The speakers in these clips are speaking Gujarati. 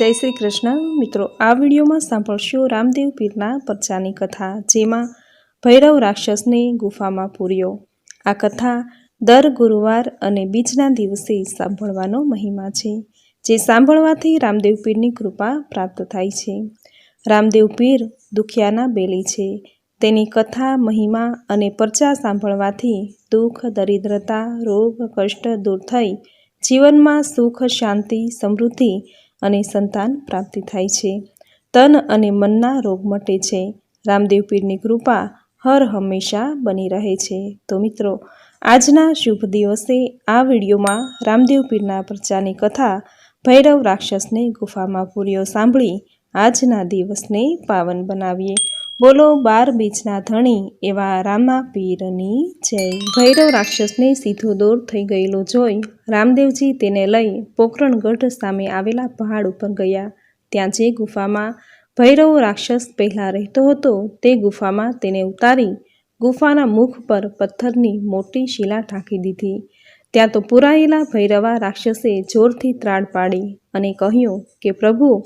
જય શ્રી કૃષ્ણ. મિત્રો, આ વિડીયોમાં સાંભળશો રામદેવ પીરના પરચાની કથા, જેમાં ભૈરવ રાક્ષસને ગુફામાં પૂર્યો. આ કથા દર ગુરુવાર અને બીજના દિવસે સાંભળવાનો મહિમા છે, જે સાંભળવાથી રામદેવ પીરની કૃપા પ્રાપ્ત થાય છે. રામદેવ પીર દુખિયાના બેલી છે. તેની કથા, મહિમા અને પરચા સાંભળવાથી દુઃખ, દરિદ્રતા, રોગ, કષ્ટ દૂર થઈ જીવનમાં સુખ, શાંતિ, સમૃદ્ધિ અને સંતાન પ્રાપ્તિ થાય છે. તન અને મનના રોગ મટે છે. રામદેવ પીરની કૃપા હર હંમેશા બની રહે છે. તો મિત્રો, આજના શુભ દિવસે આ વિડીયોમાં રામદેવ પીરના પ્રચારની કથા ભૈરવ રાક્ષસને ગુફામાં પૂર્યો સાંભળી આજના દિવસને પાવન બનાવીએ. બોલો બાર બીજના ધણી, એવા રામા પીરની જય. ભૈરવ રાક્ષસને સીધો દોર થઈ ગયેલો જોઈ રામદેવજી તેને લઈ પોખરણગઢ સામે આવેલા પહાડ ઉપર ગયા. ત્યાં જે ગુફામાં ભૈરવ રાક્ષસ પહેલાં રહેતો હતો, તે ગુફામાં તેને ઉતારી ગુફાના મુખ પર પથ્થરની મોટી શિલા ઢાંકી દીધી. ત્યાં તો પુરાયેલા ભૈરવા રાક્ષસે જોરથી ત્રાડ પાડી અને કહ્યું કે, પ્રભુ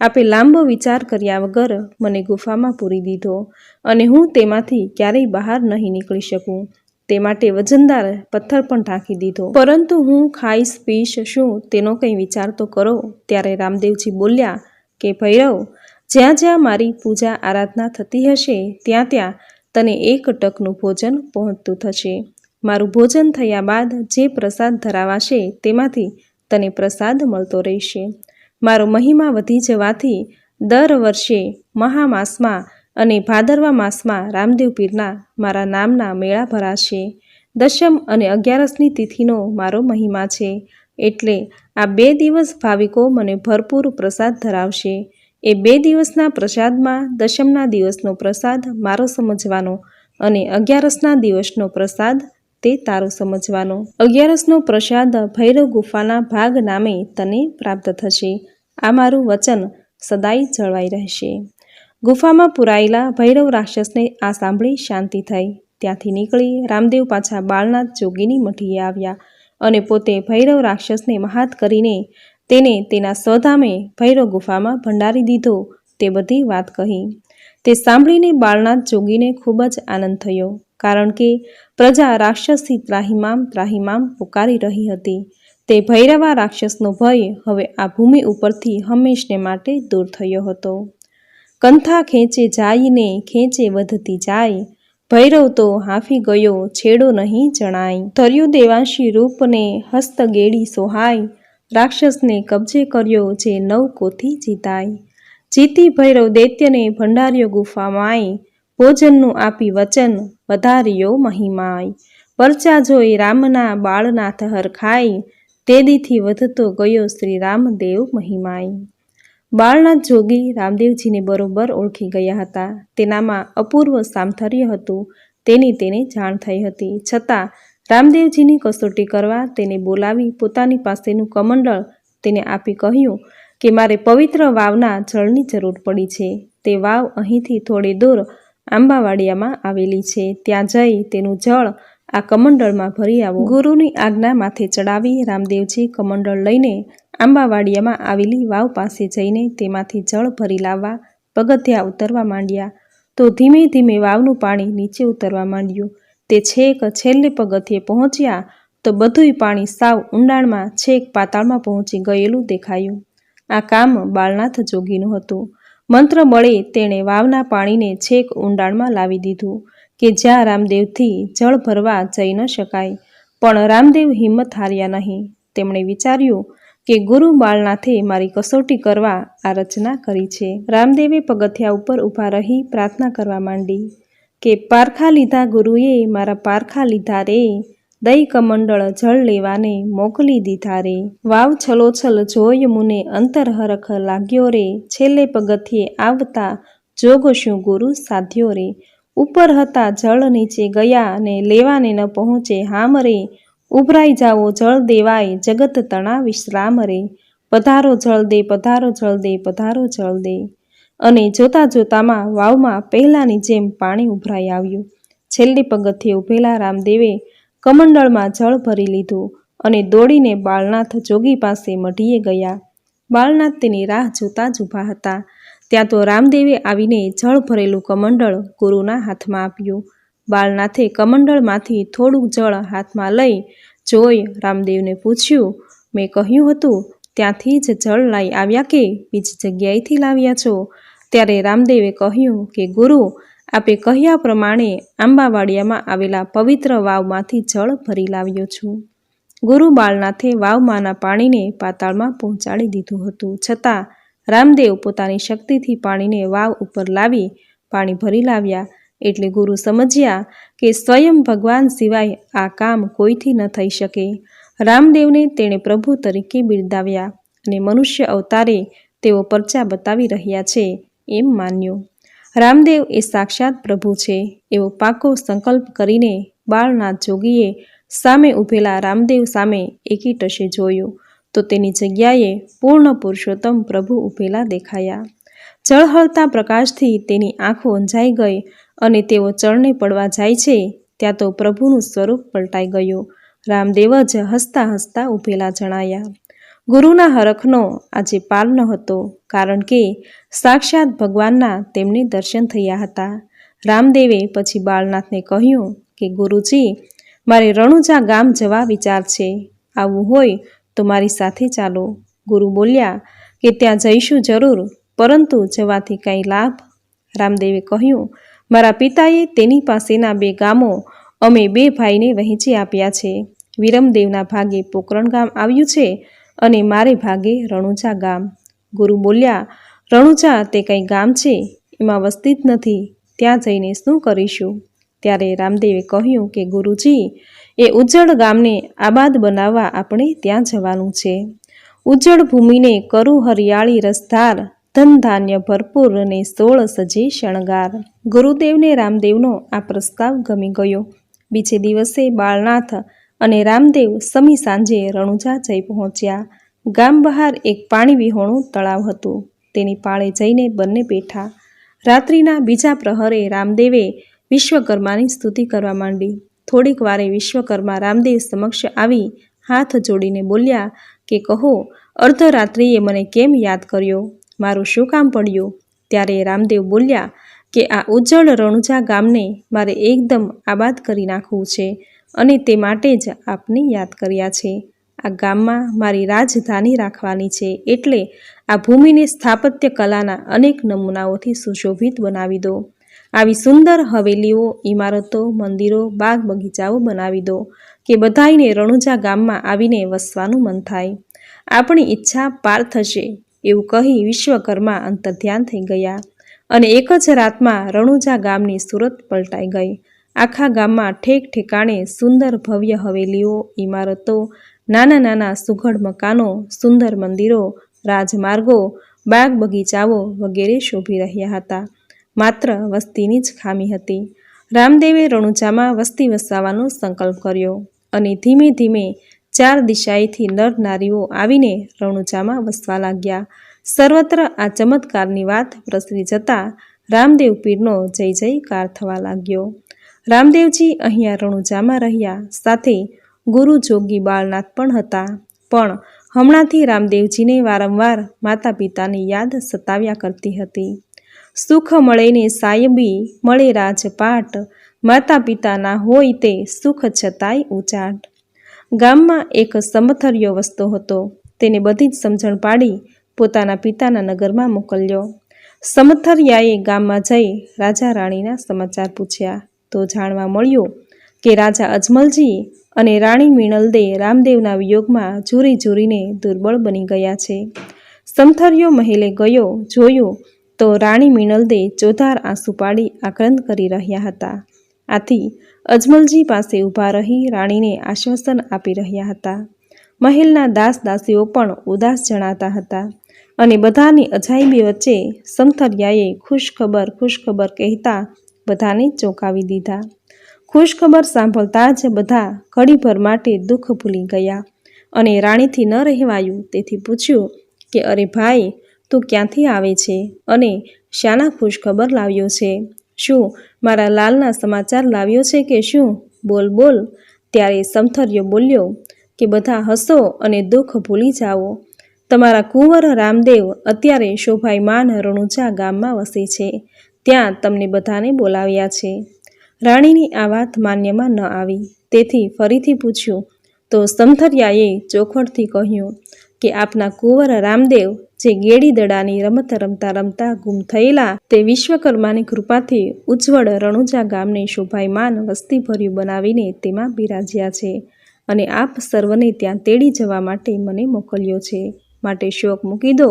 આપે લાંબો વિચાર કર્યા વગર મને ગુફામાં પૂરી દીધો અને હું તેમાંથી ક્યારેય બહાર નહીં નીકળી શકું. તે માટે વજનદાર પથ્થર પણ ઢાંકી દીધો. પરંતુ હું ખાઈશ પીશ શું તેનો કંઈ વિચાર તો કરો? ત્યારે રામદેવજી બોલ્યા કે, ભૈરવ, જ્યાં જ્યાં મારી પૂજા આરાધના થતી હશે, ત્યાં ત્યાં તને એક ટકનું ભોજન પહોંચતું થશે. મારું ભોજન થયા બાદ જે પ્રસાદ ધરાવાશે, તેમાંથી તને પ્રસાદ મળતો રહેશે. મારો મહિમા વધી જવાથી દર વર્ષે મહામાસમાં અને ભાદરવા માસમાં રામદેવ પીરના મારા નામના મેળા ભરાશે. દશમ અને અગિયારસની તિથિનો મારો મહિમા છે. એટલે આ બે દિવસ ભાવિકો મને ભરપૂર પ્રસાદ ધરાવશે. એ બે દિવસના પ્રસાદમાં દશમના દિવસનો પ્રસાદ મારો સમજવાનો અને અગિયારસના દિવસનો પ્રસાદ તે તારો સમજવાનો. અગિયારસનો પ્રસાદ ભૈરવ ગુફાના ભાગ નામે તને પ્રાપ્ત થશે. આ મારું વચન સદાય જળવાઈ રહેશે. ગુફામાં પુરાયેલા ભૈરવ રાક્ષસને આ સાંભળી શાંતિ થઈ. ત્યાંથી નીકળી રામદેવ પાછા બાળનાથ જોગીની મઠીએ આવ્યા અને પોતે ભૈરવ રાક્ષસને મહાત કરીને તેને તેના સ્વધામે ભૈરવ ગુફામાં ભંડારી દીધો તે બધી વાત કહી. તે સાંભળીને બાળનાથ જોગીને ખૂબ જ આનંદ થયો. કારણ કે પ્રજા રાક્ષસથી ત્રાહિમામ ત્રાહિમામ પુકારી રહી હતી. તે ભૈરવા રાક્ષસનો ભય હવે આ ભૂમિ ઉપરથી હંમેશને માટે દૂર થયો હતો. કંથા ખેંચે જાયને ખેંચે વધતી જાય. ભૈરવ તો હાંફી ગયો, છેડો નહીં જણાય. ધર્યું દેવાંશી રૂપને હસ્તગેડી સોહાય. રાક્ષસને કબજે કર્યો જે નવ કોથી જીતાય. જીતી ભૈરવ દૈત્યને ભંડાર્યો ગુફામાય ભોજનનું આપી વચન વધાર્યો મહિમાય. પરચા જોઈ રામના બાળનાથ ખાઈ તેદીથી વધતો ગયો શ્રી રામદેવ મહિમાય. બાળનાથ જોગી રામદેવજીને બરોબર ઓળખી ગયા હતા. તેનામાં અપૂર્વ સામથર્ય હતું. તેની તેને જાણ થઈ હતી. છતાં, રામદેવજીની કસોટી કરવા તેને બોલાવી પોતાની પાસેનું કમંડળ તેને આપી કહ્યું કે, મારે પવિત્ર વાવના જળની જરૂર પડી છે. તે વાવ અહીંથી થોડે દૂર આંબાવાડિયામાં આવેલી છે. ત્યાં જઈ તેનું જળ આ કમંડળમાં ભરી આવો. ગુરુની આજ્ઞા માથે ચડાવી રામદેવજી કમંડળ લઈને આંબાવાડિયામાં આવેલી વાવ પાસે જઈને તેમાંથી જળ ભરી લાવવા પગથિયા ઉતરવા માંડ્યા. તો ધીમે ધીમે વાવનું પાણી નીચે ઉતરવા માંડ્યું. તે છેક છેલ્લે પગથિયે પહોંચ્યા તો બધુંય પાણી સાવ ઊંડાણમાં છેક પાતાળમાં પહોંચી ગયેલું દેખાયું. આ કામ બાળનાથ જોગીનું હતું. મંત્ર મળે તેણે વાવના પાણીને છેક ઊંડાણમાં લાવી દીધું કે જ્યાં રામદેવથી જળ ભરવા જઈ ન શકાય. પણ રામદેવ હિંમત હાર્યા નહીં. તેમણે વિચાર્યું કે ગુરુ બાળનાથે મારી કસોટી કરવા આ રચના કરી છે. રામદેવે પગથિયા ઉપર ઊભા રહી પ્રાર્થના કરવા માંડી કે પારખા લીધા ગુરુએ, મારા પારખા લીધા રે. દઈ કમંડળ જળ લેવાને મોકલી દીધા રે. વાવ છલોછલ જોય મુને અંતર હરખ લાગ્યો રે. છેલ્લે પગથિયે આવતા જોગ ગુરુ સાધ્યો રે. ઉપર હતા જળ નીચે ગયા ને લેવાને ન પહોંચે હામ રે. ઉભરાઈ જાઓ જળ દેવાય જગત તણા વિશ્રામ રે. પધારો જળ દે, પધારો જળ દે, પધારો જળ દે. અને જોતા જોતામાં વાવમાં પહેલાંની જેમ પાણી ઉભરાઈ આવ્યું. છેલ્લી પગથિયે ઉભેલા રામદેવે કમંડળમાં જળ ભરી લીધું અને દોડીને બાળનાથ જોગી પાસે મઢીએ ગયા. બાળનાથ તેની રાહ જોતા જ ઊભા હતા. ત્યાં તો રામદેવે આવીને જળ ભરેલું કમંડળ ગુરુના હાથમાં આપ્યું. બાળનાથે કમંડળમાંથી થોડુંક જળ હાથમાં લઈ જોઈ રામદેવને પૂછ્યું, મેં કહ્યું હતું, ત્યાંથી જ જળ લઈ આવ્યા કે બીજી જગ્યાએથી લાવ્યા છો? ત્યારે રામદેવે કહ્યું કે, ગુરુ આપે કહ્યા પ્રમાણે આંબાવાડિયામાં આવેલા પવિત્ર વાવમાંથી જળ ભરી લાવ્યો છું. ગુરુ બાળનાથે વાવમાંના પાણીને પાતાળમાં પહોંચાડી દીધું હતું. છતાં રામદેવ પોતાની શક્તિથી પાણીને વાવ ઉપર લાવી પાણી ભરી લાવ્યા. એટલે ગુરુ સમજ્યા કે સ્વયં ભગવાન સિવાય આ કામ કોઈથી ન થઈ શકે. રામદેવને તેણે પ્રભુ તરીકે બિરદાવ્યા અને મનુષ્ય અવતારે તેઓ પરચા બતાવી રહ્યા છે એમ માન્યું. રામદેવ એ સાક્ષાત પ્રભુ છે. એવો પાકો સંકલ્પ કરીને બાળનાથ જોગીએ સામે ઊભેલા રામદેવ સામે એકીટશે જોયું. તો તેની જગ્યાએ પૂર્ણ પુરુષોત્તમ પ્રભુ ઊભેલા દેખાયા. જળહળતા પ્રકાશથી તેની આંખો અંજાઈ ગઈ અને તેઓ ચરણે પડવા જાય છે ત્યાં તો પ્રભુનું સ્વરૂપ પલટાઈ ગયું. રામદેવ જ હસતા હસતા ઊભેલા જણાયા. ગુરુના હરખનો આજે પાર ન હતો, કારણ કે સાક્ષાત ભગવાનના તેમને દર્શન થયા હતા. રામદેવે પછી બાળનાથને કહ્યું કે, ગુરુજી, મારે રણુજા ગામ જવા વિચાર છે. આવવું હોય તો મારી સાથે ચાલો. ગુરુ બોલ્યા કે, ત્યાં જઈશું જરૂર, પરંતુ જવાથી કંઈ લાભ? રામદેવે કહ્યું, મારા પિતાએ તેની પાસેના બે ગામો અમે બે ભાઈને વહેંચી આપ્યા છે. વિરમદેવના ભાગે પોકરણ ગામ આવ્યું છે અને મારે ભાગે રણુજા ગામ. ગુરુ બોલ્યા, રણુજા, તે કંઈ ગામ છે? એમાં વસ્તી જ નથી. ત્યાં જઈને શું કરીશું? ત્યારે રામદેવે કહ્યું કે, ગુરુજી, એ ઉજ્જડ ગામને આબાદ બનાવવા આપણે ત્યાં જવાનું છે. ઉજ્જડ ભૂમિને કરુ હરિયાળી રસધાર, ધન ધાન્ય ભરપૂર અને સોળ સજે શણગાર. ગુરુદેવને રામદેવનો આ પ્રસ્તાવ ગમી ગયો. બીજે દિવસે બાળનાથ અને રામદેવ સમી સાંજે રણુજા જઈ પહોંચ્યા. ગામ બહાર એક પાણી વિહોણું તળાવ હતું. તેની પાળે જઈને બંને બેઠા. રાત્રિના બીજા પ્રહરે રામદેવે વિશ્વકર્માની સ્તુતિ કરવા માંડી. થોડીક વારે વિશ્વકર્મા રામદેવ સમક્ષ આવી હાથ જોડીને બોલ્યા કે, કહો, અર્ધરાત્રિએ મને કેમ યાદ કર્યો? મારું શું કામ પડ્યું? ત્યારે રામદેવ બોલ્યા કે, આ ઉજ્જળ રણુજા ગામને મારે એકદમ આબાદ કરી નાખવું છે. અને તે માટે જ આપને યાદ કર્યા છે. આ ગામમાં મારી રાજધાની રાખવાની છે એટલે આ ભૂમિને સ્થાપત્ય કલાના અનેક નમૂનાઓથી સુશોભિત બનાવી દો. આવી સુંદર હવેલીઓ, ઇમારતો, મંદિરો, બાગ બગીચાઓ બનાવી દો કે બધાઈને રણુજા ગામમાં આવીને વસવાનું મન થાય. આપણી ઈચ્છા પાર થશે એવું કહી વિશ્વકર્મા અંતર્ધ્યાન થઈ ગયા અને એક જ રાતમાં રણુજા ગામની સુરત પલટાઈ ગઈ. આખા ગામમાં ઠેક ઠેકાણે સુંદર ભવ્ય હવેલીઓ, ઇમારતો, નાના નાના સુઘડ મકાનો, સુંદર મંદિરો, રાજમાર્ગો, બાગ બગીચાઓ વગેરે શોભી રહ્યા હતા. માત્ર વસ્તીની જ ખામી હતી. રામદેવે રણુજામાં વસ્તી વસાવવાનો સંકલ્પ કર્યો અને ધીમે ધીમે ચાર દિશાએથી નર નારીઓ આવીને રણુજામાં વસવા લાગ્યા. સર્વત્ર આ ચમત્કારની વાત પ્રસરી જતાં રામદેવ પીરનો જય જયકાર થવા લાગ્યો. રામદેવજી અહીંયા રણુજામાં રહ્યા. સાથે ગુરુ જોગી બાળનાથ પણ હતા. પણ હમણાંથી રામદેવજીને વારંવાર માતા પિતાની યાદ સતાવ્યા કરતી હતી. સુખ મળે ને સાયબી મળે રાજપાટ. માતા પિતાના હોય તે સુખ છતાંય ઉચાટ. ગામમાં એક સમથરિયો વસતો હતો. તેને બધી જ સમજણ પાડી પોતાના પિતાના નગરમાં મોકલ્યો. સમથરિયાએ ગામમાં જઈ રાજા રાણીના સમાચાર પૂછ્યા. તો જાણવા મળ્યું કે રાજા અજમલજી અને રાણી મિણલદે રામદેવના વિયોગમાં ઝૂરી ઝૂરીને દુર્બળ બની ગયા છે. સમથરિયો મહેલે ગયો, જોયું તો રાણી મિણલદે ચોધાર આંસુ પાડી આક્રંદ કરી રહ્યા હતા. આથી અજમલજી પાસે ઊભા રહી રાણીને આશ્વાસન આપી રહ્યા હતા. મહેલના દાસ દાસીઓ પણ ઉદાસ જણાતા હતા અને બધાની અજાયબી વચ્ચે સમથરિયાએ ખુશખબર ખુશખબર કહેતા બધાને ચોંકાવી દીધા. ખુશખબર સાંભળતા જ બધા ઘડીભર માટે દુઃખ ભૂલી ગયા અને રાણીથી ન રહેવાયું તેથી પૂછ્યું કે, અરે ભાઈ, તું ક્યાંથી આવે છે અને શાના ખુશખબર લાવ્યો છે? શું મારા લાલના સમાચાર લાવ્યો છે કે શું? બોલ બોલ. ત્યારે સમથર્યો બોલ્યો કે, બધા હસો અને દુઃખ ભૂલી જાઓ. તમારા કુંવર રામદેવ અત્યારે શોભાયમાન રણુજા ગામમાં વસે છે. ત્યાં તમને બધાને બોલાવ્યા છે. રાણીની આ વાત માન્યમાં ન આવી. તેથી ફરીથી પૂછ્યું, તો સમથરિયાએ ચોખવટથી કહ્યું કે આપના કુંવર રામદેવ જે ગેડી દડાની રમત રમતા રમતા ગુમ થયેલા તે વિશ્વકર્માની કૃપાથી ઉજ્જવળ રણુજા ગામને શોભાયમાન વસ્તીભર્યું બનાવીને તેમાં બિરાજ્યા છે અને આપ સર્વને ત્યાં તેડી જવા માટે મને મોકલ્યો છે. માટે શોક મૂકી દો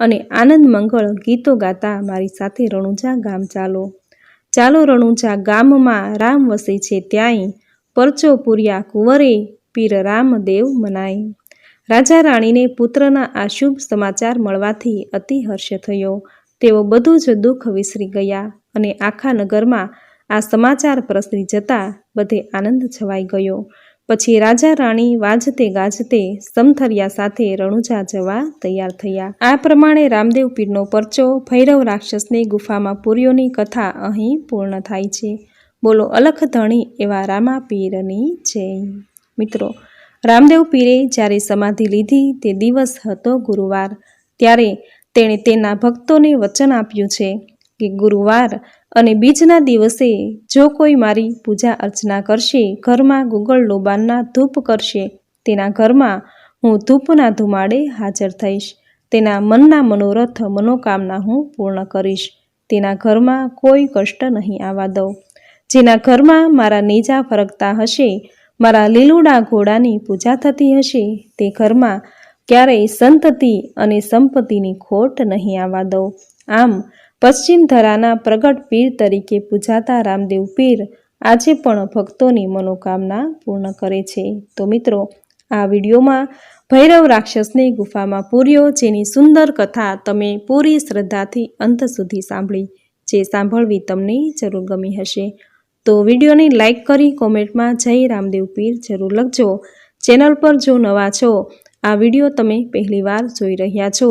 અને આનંદ મંગળ ગીતો ગાતા મારી સાથે રણુજા ગામ ચાલો. ચાલો રણુજા ગામમાં રામ વસે છે ત્યાંય. પરચો પૂર્યા કુંવરે પીર રામદેવ મનાય. રાજા રાણીને પુત્રના આ શુભ સમાચાર મળવાથી અતિ હર્ષ થયો. તેઓ બધું જ દુઃખ વિસરી ગયા અને આખા નગરમાં આ સમાચાર પ્રસરી જતા બધે આનંદ છવાઈ ગયો. પછી રાજા રાણી વાજતે ગાજતે સમથરિયા સાથે રણુજા જવા તૈયાર થયા. આ પ્રમાણે રામદેવ પીરનો પરચો, ભૈરવ રાક્ષસની ગુફામાં પૂર્યોની કથા અહીં પૂર્ણ થાય છે. બોલો અલખ ધણી એવા રામા પીરની જય. મિત્રો, રામદેવ પીરે જ્યારે સમાધિ લીધી તે દિવસ હતો ગુરુવાર. ત્યારે તેણે તેના ભક્તોને વચન આપ્યું છે કે ગુરુવાર અને બીજના દિવસે જો કોઈ મારી પૂજા અર્ચના કરશે, ઘરમાં ગુગળ લોબાનના ધૂપ કરશે, તેના ઘરમાં હું ધૂપના ધુમાડે હાજર થઈશ. તેના મનના મનોરથ મનોકામના હું પૂર્ણ કરીશ. તેના ઘરમાં કોઈ કષ્ટ નહીં આવવા દઉં. જેના ઘરમાં મારા નેજા ફરકતા હશે, મારા લીલુડા ઘોડાની પૂજા થતી હશે, તે ઘરમાં ક્યારેય સંતતિ અને સંપત્તિની ખોટ નહીં આવવા દઉં. આમ પશ્ચિમ ધરાના પ્રગટ પીર તરીકે પૂજાતા રામદેવ પીર આજે પણ ભક્તોની મનોકામના પૂર્ણ કરે છે. તો મિત્રો, આ વિડીયોમાં ભૈરવ રાક્ષસને ગુફામાં પૂર્યો, જેની સુંદર કથા તમે પૂરી શ્રદ્ધાથી અંત સુધી સાંભળી, જે સાંભળવી તમને જરૂર ગમી હશે. તો વિડીયોને લાઇક કરી કોમેન્ટમાં જય રામદેવ પીર જરૂર લખજો. ચેનલ પર જો નવા છો, આ વીડિયો તમે પહેલીવાર જોઈ રહ્યા છો